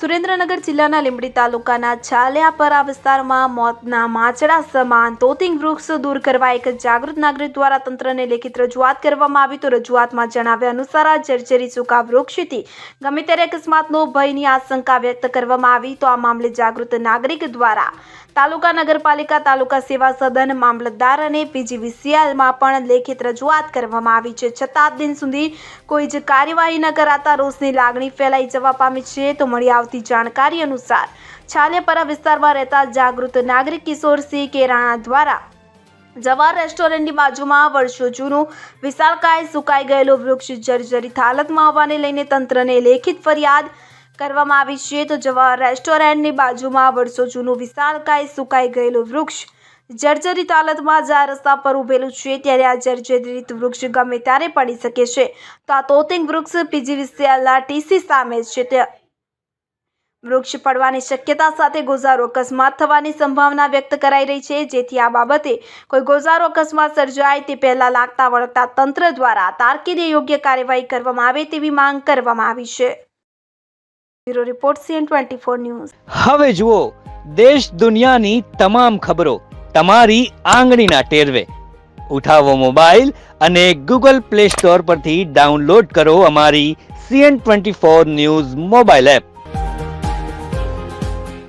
સુરેન્દ્રનગર જિલ્લાના લીંબડી તાલુકાના ચાલિયાપરા વિસ્તારમાં મોતના માચડા સમાન તોતિંગ વૃક્ષ દૂર કરવા એક જાગૃત નાગરિક દ્વારા તંત્રને લેખિત રજૂઆત કરવામાં આવી તો રજૂઆતમાં જણાવ્યા અનુસાર જર્જરી સૂકા વૃક્ષથી ગમે ત્યારે અકસ્માતનો ભયની આશંકા વ્યક્ત કરવામાં આવી તો આ મામલે જાગૃત નાગરિક દ્વારા તાલુકા નગરપાલિકા, તાલુકા સેવા સદન, મામલતદાર અને પીજીવીસીએલમાં પણ લેખિત રજૂઆત કરવામાં આવી છે. છતાં દિન સુધી કોઈ જ કાર્યવાહી ન કરાતા રોષની લાગણી ફેલાઈ જવા પામી છે. તો મળી આવતી જાણકારી અનુસાર છાલેપરા વિસ્તારમાં રહેતા જાગૃત નાગરિક કિશોરસિંહ કેરાણા દ્વારા જવાર રેસ્ટોરન્ટની બાજુમાં વર્ષો જૂનું વિશાળકાય સુકાઈ ગયેલું વૃક્ષ જર્જરિત હાલતમાં હોવાને લઈને તંત્રને લેખિત ફરિયાદ કરવામાં આવી છે. તો જવાર રેસ્ટોરન્ટની બાજુમાં વર્ષો જૂનું વિશાળકાય સુકાઈ ગયેલું વૃક્ષ જર્જરિત હાલતમાં જ્યાં રસ્તા પર ઉભેલું છે. ત્યારે આ જર્જરિત વૃક્ષ ગમે ત્યારે પડી શકે છે. તો આ તોતિંગ વૃક્ષ પીજીવીસીએલના ટીસી સામે છે. તે વૃક્ષ પડવાની શક્યતા સાથે ગોઝારો અકસ્માત થવાની સંભાવના વ્યક્ત કરાઈ રહી છે. જેથી આ બાબતે કોઈ ગોઝારો અકસ્માત સર્જાય તે પહેલા લાગતા વળગતા તંત્ર દ્વારા તારકીદે યોગ્ય કાર્યવાહી કરવામાં આવે તેવી માંગ કરવામાં આવી છે. Bureau report CN twenty four news. હવે જુઓ, દેશ દુનિયાની તમામ ખબરો તમારી આંગળીના ટેરવે. ઉઠાવો મોબાઈલ અને ગૂગલ પ્લે સ્ટોર પરથી ડાઉનલોડ કરો અમારી CN twenty four news mobile app.